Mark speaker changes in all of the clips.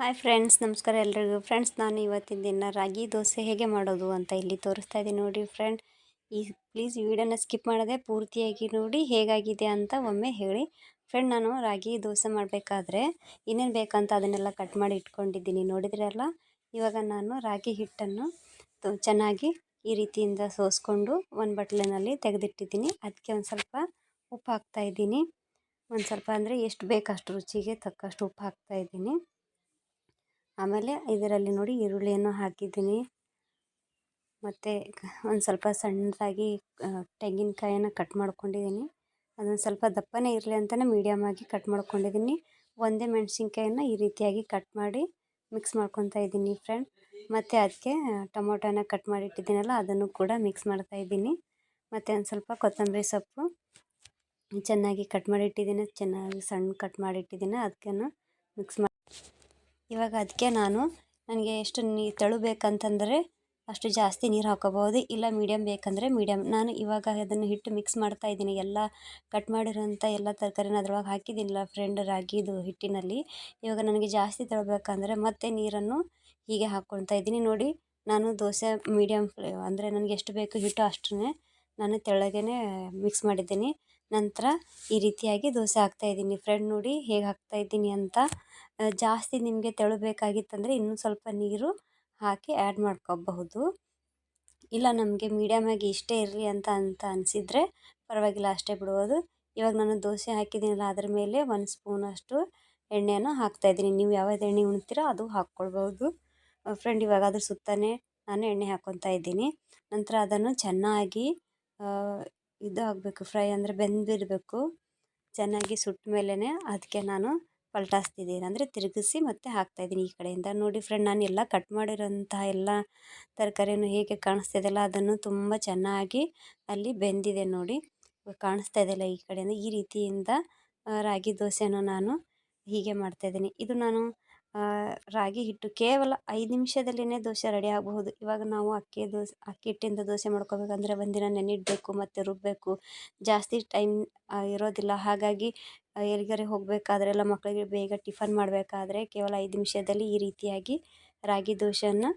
Speaker 1: Hi friends ನಮಸ್ಕಾರ ಎಲ್ರಿಗೂ. Friends ನಾನು ಇವತ್ತಿನ ದಿನ ರಾಗಿ ದೋಸೆ ಹೇಗೆ ಮಾಡೋದು ಅಂತ ಇಲ್ಲಿ ತೋರಿಸ್ತಾ ಇದ್ದೀನಿ ನೋಡಿ ಫ್ರೆಂಡ್ ಈ ಪ್ಲೀಸ್ ವಿಡಿಯೋನ ಸ್ಕಿಪ್ ಮಾಡದೆ ಪೂರ್ತಿಯಾಗಿ ನೋಡಿ ಹೇಗಾಗಿದೆ ಅಂತ ಒಮ್ಮೆ ಹೇಳಿ. ಫ್ರೆಂಡ್ ನಾನು ರಾಗಿ ದೋಸೆ ಮಾಡಬೇಕಾದ್ರೆ ಏನೇನು ಬೇಕಂತ ಅದನ್ನೆಲ್ಲ ಕಟ್ ಮಾಡಿ ಇಟ್ಕೊಂಡಿದ್ದೀನಿ. ನೋಡಿದ್ರಲ್ಲ? ಇವಾಗ ನಾನು ರಾಗಿ ಹಿಟ್ಟನ್ನು ಚೆನ್ನಾಗಿ ಈ ರೀತಿಯಿಂದ ಸೋಸ್ಕೊಂಡು ಒಂದು ಬಟ್ಲಿನಲ್ಲಿ ತೆಗೆದಿಟ್ಟಿದ್ದೀನಿ. ಅದಕ್ಕೆ ಒಂದು ಸ್ವಲ್ಪ ಉಪ್ಪು ಹಾಕ್ತಾಯಿದ್ದೀನಿ ಒಂದು ಸ್ವಲ್ಪ ಅಂದರೆ ಎಷ್ಟು ಬೇಕಷ್ಟು ರುಚಿಗೆ ತಕ್ಕಷ್ಟು ಉಪ್ಪು ಹಾಕ್ತಾಯಿದ್ದೀನಿ ಆಮೇಲೆ ಇದರಲ್ಲಿ ನೋಡಿ ಈರುಳ್ಳಿಯನ್ನು ಹಾಕಿದ್ದೀನಿ. ಮತ್ತು ಒಂದು ಸ್ವಲ್ಪ ಸಣ್ಣದಾಗಿ ತೆಂಗಿನಕಾಯನ್ನು ಕಟ್ ಮಾಡ್ಕೊಂಡಿದ್ದೀನಿ. ಅದೊಂದು ಸ್ವಲ್ಪ ದಪ್ಪನೇ ಇರಲಿ ಅಂತಲೇ ಮೀಡಿಯಮಾಗಿ ಕಟ್ ಮಾಡ್ಕೊಂಡಿದ್ದೀನಿ. ಒಂದೇ ಮೆಣಸಿನ್ಕಾಯನ್ನು ಈ ರೀತಿಯಾಗಿ ಕಟ್ ಮಾಡಿ ಮಿಕ್ಸ್ ಮಾಡ್ಕೊತಾ ಇದ್ದೀನಿ ಫ್ರೆಂಡ್ ಮತ್ತು ಅದಕ್ಕೆ ಟೊಮೊಟೊನ ಕಟ್ ಮಾಡಿ ಇಟ್ಟಿದ್ದೀನಲ್ಲ ಅದನ್ನು ಕೂಡ ಮಿಕ್ಸ್ ಮಾಡ್ತಾ ಇದ್ದೀನಿ. ಮತ್ತು ಒಂದು ಸ್ವಲ್ಪ ಕೊತ್ತಂಬರಿ ಸೊಪ್ಪು ಚೆನ್ನಾಗಿ ಕಟ್ ಮಾಡಿಟ್ಟಿದ್ದೀನಿ. ಚೆನ್ನಾಗಿ ಸಣ್ಣ ಕಟ್ ಮಾಡಿ ಇಟ್ಟಿದ್ದೀನಿ ಅದಕ್ಕೆ ಮಿಕ್ಸ್ ಮಾಡಿ ಇವಾಗ ಅದಕ್ಕೆ ನಾನು ನನಗೆ ಎಷ್ಟು ನೀ ತೆಳು ಬೇಕಂತಂದರೆ ಅಷ್ಟು ಜಾಸ್ತಿ ನೀರು ಹಾಕೋಬೋದು ಇಲ್ಲ ಮೀಡಿಯಮ್ ಬೇಕಂದರೆ ಮೀಡಿಯಮ್ ನಾನು ಇವಾಗ ಅದನ್ನು ಹಿಟ್ಟು ಮಿಕ್ಸ್ ಮಾಡ್ತಾ ಇದ್ದೀನಿ. ಎಲ್ಲ ಕಟ್ ಮಾಡಿರೋಂಥ ಎಲ್ಲ ತರಕಾರಿನ ಅದ್ರೊಳಗೆ ಹಾಕಿದ್ದೀನಲ್ಲ ಫ್ರೆಂಡ್ ರಾಗಿದು ಹಿಟ್ಟಿನಲ್ಲಿ. ಇವಾಗ ನನಗೆ ಜಾಸ್ತಿ ತೆಳಬೇಕಂದ್ರೆ ಮತ್ತೆ ನೀರನ್ನು ಹೀಗೆ ಹಾಕ್ಕೊಳ್ತಾ ಇದ್ದೀನಿ. ನೋಡಿ, ನಾನು ದೋಸೆ ಮೀಡಿಯಮ್ ಫ್ಲೇ ಅಂದರೆ ನನಗೆ ಎಷ್ಟು ಬೇಕು ಹಿಟ್ಟು ಅಷ್ಟನ್ನೇ ನಾನು ತೆಳ್ಳಗೇ ಮಿಕ್ಸ್ ಮಾಡಿದ್ದೀನಿ. ನಂತರ ಈ ರೀತಿಯಾಗಿ ದೋಸೆ ಹಾಕ್ತಾಯಿದ್ದೀನಿ ಫ್ರೆಂಡ್ ನೋಡಿ ಹೇಗೆ ಹಾಕ್ತಾಯಿದ್ದೀನಿ ಅಂತ ಜಾಸ್ತಿ ನಿಮಗೆ ತೆಳು ಬೇಕಾಗಿತ್ತಂದರೆ ಇನ್ನೂ ಸ್ವಲ್ಪ ನೀರು ಹಾಕಿ ಆ್ಯಡ್ ಮಾಡ್ಕೋಬಹುದು. ಇಲ್ಲ ನಮಗೆ ಮೀಡಿಯಮಾಗಿ ಇಷ್ಟೇ ಇರಲಿ ಅಂತ ಅಂತ ಅನಿಸಿದರೆ ಪರವಾಗಿಲ್ಲ, ಅಷ್ಟೇ ಬಿಡ್ಬೋದು. ಇವಾಗ ನಾನು ದೋಸೆ ಹಾಕಿದ್ದೀನಲ್ಲ, ಅದ್ರ ಮೇಲೆ ಒಂದು ಸ್ಪೂನಷ್ಟು ಎಣ್ಣೆಯನ್ನು ಹಾಕ್ತಾಯಿದ್ದೀನಿ ನೀವು ಯಾವ್ದು ಎಣ್ಣೆ ಉಣ್ತೀರೋ ಅದು ಹಾಕ್ಕೊಳ್ಬೋದು ಫ್ರೆಂಡ್ ಇವಾಗ ಅದ್ರ ಸುತ್ತಾನೆ ನಾನು ಎಣ್ಣೆ ಹಾಕ್ಕೊತಾ ಇದ್ದೀನಿ. ನಂತರ ಅದನ್ನು ಚೆನ್ನಾಗಿ ಇದು ಆಗಬೇಕು ಫ್ರೈ ಅಂದರೆ ಬೆಂದಿರಬೇಕು. ಚೆನ್ನಾಗಿ ಸುಟ್ಟ ಮೇಲೇ ಅದಕ್ಕೆ ನಾನು ಪಲ್ಟಾಸ್ತಿದ್ದೀನಿ. ಅಂದರೆ ತಿರುಗಿಸಿ ಮತ್ತೆ ಹಾಕ್ತಾಯಿದ್ದೀನಿ ಈ ಕಡೆಯಿಂದ. ನೋಡಿ ಫ್ರೆಂಡ್ ನಾನು ಎಲ್ಲ ಕಟ್ ಮಾಡಿರೋಂತಹ ಎಲ್ಲ ತರಕಾರಿನೂ ಹೇಗೆ ಕಾಣಿಸ್ತಿದೆಯಲ್ಲ, ಅದನ್ನು ತುಂಬ ಚೆನ್ನಾಗಿ ಅಲ್ಲಿ ಬೆಂದಿದೆ ನೋಡಿ. ಕಾಣಿಸ್ತಾ ಇದೆಯಲ್ಲ ಈ ಕಡೆಯಿಂದ. ಈ ರೀತಿಯಿಂದ ರಾಗಿ ದೋಸೆನೂ ನಾನು ಹೀಗೆ ಮಾಡ್ತಾಯಿದ್ದೀನಿ. ಇದು ನಾನು ರಾಗಿ ಹಿಟ್ಟು ಕೇವಲ ಐದು ನಿಮಿಷದಲ್ಲಿನೇ ದೋಸೆ ರೆಡಿ ಆಗಬಹುದು. ಇವಾಗ ನಾವು ಅಕ್ಕಿ ದೋಸೆ, ಅಕ್ಕಿ ಹಿಟ್ಟಿಂದ ದೋಸೆ ಮಾಡ್ಕೋಬೇಕಂದ್ರೆ ಒಂದಿನ ನೆನಿಡಬೇಕು ಮತ್ತು ರುಬ್ಬಬೇಕು ಜಾಸ್ತಿ ಟೈಮ್ ಇರೋದಿಲ್ಲ. ಹಾಗಾಗಿ ಎಲ್ಲಿಗಾರೆ ಹೋಗಬೇಕಾದ್ರೆ ಎಲ್ಲ ಮಕ್ಕಳಿಗೆ ಬೇಗ ಟಿಫನ್ ಮಾಡಬೇಕಾದ್ರೆ ಕೇವಲ ಐದು ನಿಮಿಷದಲ್ಲಿ ಈ ರೀತಿಯಾಗಿ ರಾಗಿ ದೋಸೆಯನ್ನು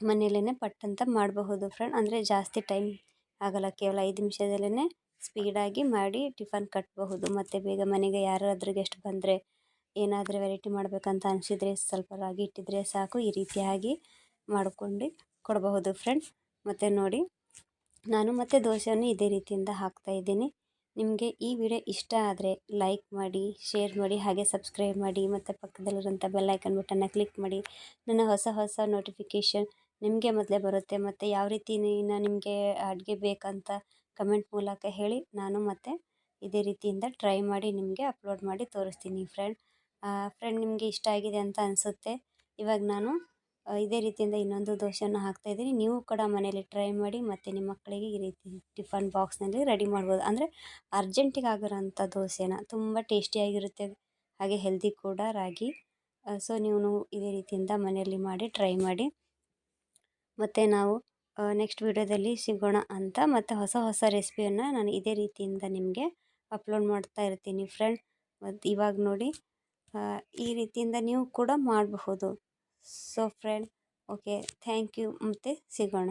Speaker 1: ಮನೆಯಲ್ಲೇ ಪಟ್ಟಂತ ಮಾಡಬಹುದು ಫ್ರೆಂಡ್ ಅಂದರೆ ಜಾಸ್ತಿ ಟೈಮ್ ಆಗಲ್ಲ. ಕೇವಲ ಐದು ನಿಮಿಷದಲ್ಲೇ ಸ್ಪೀಡಾಗಿ ಮಾಡಿ ಟಿಫನ್ ಕಟ್ಟಬಹುದು ಮತ್ತು ಬೇಗ ಮನೆಗೆ ಯಾರಾದರೂ ಗೆಸ್ಟ್ ಬಂದರೆ ಏನಾದರೂ ವೆರೈಟಿ ಮಾಡಬೇಕಂತ ಅನಿಸಿದರೆ ಸ್ವಲ್ಪ ರಾಗಿ ಇಟ್ಟಿದ್ರೆ ಸಾಕು. ಈ ರೀತಿಯಾಗಿ ಮಾಡಿಕೊಂಡು ಕೊಡಬಹುದು ಫ್ರೆಂಡ್ ಮತ್ತು ನೋಡಿ, ನಾನು ಮತ್ತೆ ದೋಸೆಯನ್ನು ಇದೇ ರೀತಿಯಿಂದ ಹಾಕ್ತಾಯಿದ್ದೀನಿ ನಿಮಗೆ ಈ ವಿಡಿಯೋ ಇಷ್ಟ ಆದರೆ ಲೈಕ್ ಮಾಡಿ ಶೇರ್ ಮಾಡಿ, ಹಾಗೆ ಸಬ್ಸ್ಕ್ರೈಬ್ ಮಾಡಿ, ಮತ್ತು ಪಕ್ಕದಲ್ಲಿರುವಂಥ ಬೆಲ್ಲೈಕನ್ ಬಟನ್ನ ಕ್ಲಿಕ್ ಮಾಡಿ, ನನ್ನ ಹೊಸ ಹೊಸ ನೋಟಿಫಿಕೇಷನ್ ನಿಮಗೆ ಮೊದಲೇ ಬರುತ್ತೆ. ಮತ್ತು ಯಾವ ರೀತಿ ನಿಮಗೆ ಅಡುಗೆ ಬೇಕಂತ ಕಮೆಂಟ್ ಮೂಲಕ ಹೇಳಿ, ನಾನು ಮತ್ತೆ ಇದೇ ರೀತಿಯಿಂದ ಟ್ರೈ ಮಾಡಿ, ನಿಮಗೆ ಅಪ್ಲೋಡ್ ಮಾಡಿ ತೋರಿಸ್ತೀನಿ ಫ್ರೆಂಡ್ ಫ್ರೆಂಡ್ ನಿಮಗೆ ಇಷ್ಟ ಆಗಿದೆ ಅಂತ ಅನಿಸುತ್ತೆ. ಇವಾಗ ನಾನು ಇದೇ ರೀತಿಯಿಂದ ಇನ್ನೊಂದು ದೋಸೆಯನ್ನು ಹಾಕ್ತಾಯಿದ್ದೀನಿ ನೀವು ಕೂಡ ಮನೇಲಿ ಟ್ರೈ ಮಾಡಿ ಮತ್ತು ನಿಮ್ಮ ಮಕ್ಕಳಿಗೆ ಈ ರೀತಿ ಟಿಫನ್ ಬಾಕ್ಸ್ನಲ್ಲಿ ರೆಡಿ ಮಾಡ್ಬೋದು. ಅಂದರೆ ಅರ್ಜೆಂಟಿಗೆ ಆಗಿರೋಂಥ ದೋಸೆನ ತುಂಬ ಟೇಸ್ಟಿಯಾಗಿರುತ್ತೆ ಹಾಗೆ ಹೆಲ್ದಿ ಕೂಡ ರಾಗಿ. ಸೊ ನೀವು ಇದೇ ರೀತಿಯಿಂದ ಮನೆಯಲ್ಲಿ ಮಾಡಿ ಟ್ರೈ ಮಾಡಿ. ಮತ್ತು ನಾವು ನೆಕ್ಸ್ಟ್ ವೀಡಿಯೋದಲ್ಲಿ ಸಿಗೋಣ ಅಂತ ಮತ್ತು ಹೊಸ ಹೊಸ ರೆಸಿಪಿಯನ್ನು ನಾನು ಇದೇ ರೀತಿಯಿಂದ ನಿಮಗೆ ಅಪ್ಲೋಡ್ ಮಾಡ್ತಾ ಇರ್ತೀನಿ ಫ್ರೆಂಡ್ ಮತ್ತು ಇವಾಗ ನೋಡಿ ಈ ರೀತಿಯಿಂದ ನೀವು ಕೂಡ ಮಾಡಬಹುದು. So friend okay thank you ಮತ್ತು ಸಿಗೋಣ.